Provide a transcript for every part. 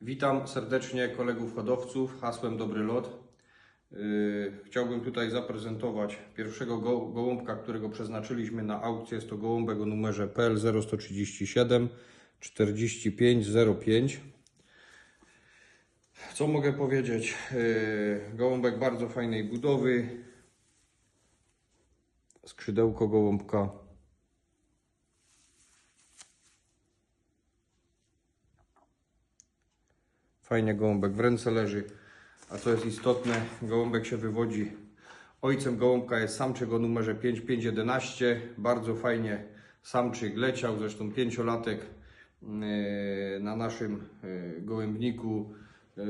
Witam serdecznie kolegów hodowców hasłem Dobry Lot. Yy, Chciałbym tutaj zaprezentować pierwszego go gołąbka, którego przeznaczyliśmy na aukcję. Jest to gołąbek o numerze PL 0137 4505. Co mogę powiedzieć? Yy, Gołąbek bardzo fajnej budowy. Skrzydełko gołąbka. Fajnie gołąbek w ręce leży. A co jest istotne, gołąbek się wywodzi. Ojcem gołąbka jest samczyk o numerze 5511. Bardzo fajnie samczyk leciał, zresztą pięciolatek yy, na naszym yy, gołębniku. Yy,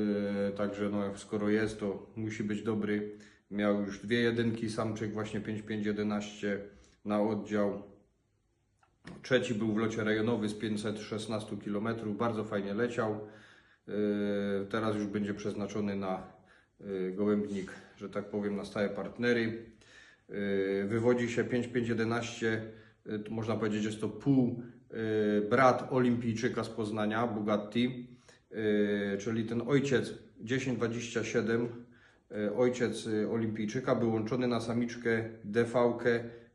Także no, skoro jest, to musi być dobry. Miał już dwie jedynki, samczyk właśnie 5511 na oddział. Trzeci był w locie rejonowy z 516 km. Bardzo fajnie leciał. Yy, Teraz już będzie przeznaczony na yy, gołębnik, że tak powiem, na stałe partnery. Yy, Wywodzi się 5511, yy, to można powiedzieć, jest to pół brat olimpijczyka z Poznania, Bugatti, czyli ten ojciec 1027, yy, ojciec olimpijczyka, był łączony na samiczkę DV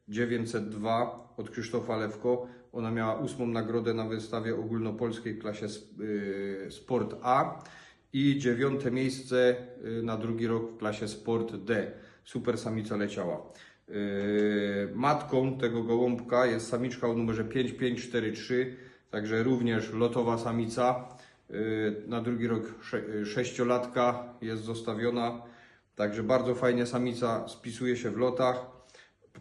902 od Krzysztofa Lewko. Ona miała ósmą nagrodę na wystawie ogólnopolskiej w klasie yy, Sport A i dziewiąte miejsce yy, na drugi rok w klasie Sport D. Super samica leciała. Yy, Matką tego gołąbka jest samiczka o numerze 5543, także również lotowa samica. Na drugi rok sze- sześciolatka jest zostawiona, także bardzo fajnie samica spisuje się w lotach.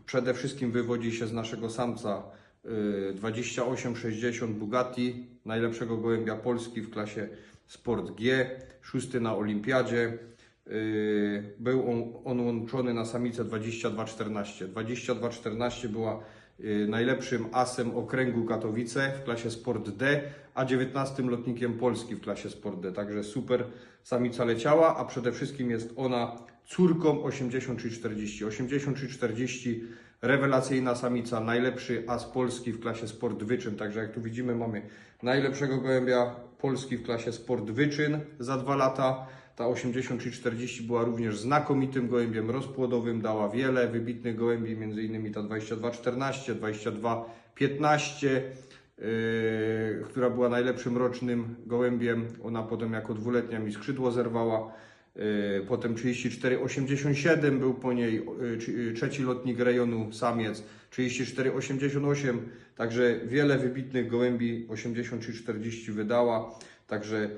Przede wszystkim wywodzi się z naszego samca y, 2860 Bugatti, najlepszego gołębia Polski w klasie Sport G, szósty na Olimpiadzie. Y, Był on, on łączony na samicę 2214. 2214 była y, najlepszym asem okręgu Katowice w klasie Sport D, a 19 lotnikiem Polski w klasie Sport D. Także super samica leciała, a przede wszystkim jest ona córką 8340. 8340 rewelacyjna samica, najlepszy as Polski w klasie Sport Wyczyn. Także jak tu widzimy, mamy najlepszego gołębia Polski w klasie Sport Wyczyn za dwa lata. Ta 8340 była również znakomitym gołębiem rozpłodowym, dała wiele wybitnych gołębi, m.in. ta 2214, 2215, yy, która była najlepszym rocznym gołębiem. Ona potem jako dwuletnia mi skrzydło zerwała. Yy, Potem 34,87 był po niej czy- yy, trzeci lotnik rejonu samiec, 34,88, także wiele wybitnych gołębi 83,40 wydała, także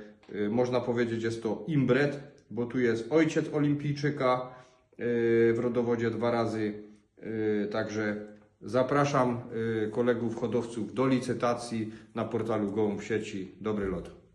można powiedzieć jest to imbret, bo tu jest ojciec olimpijczyka w rodowodzie dwa razy, także zapraszam kolegów hodowców do licytacji na portalu Gołąb w sieci. Dobry lot.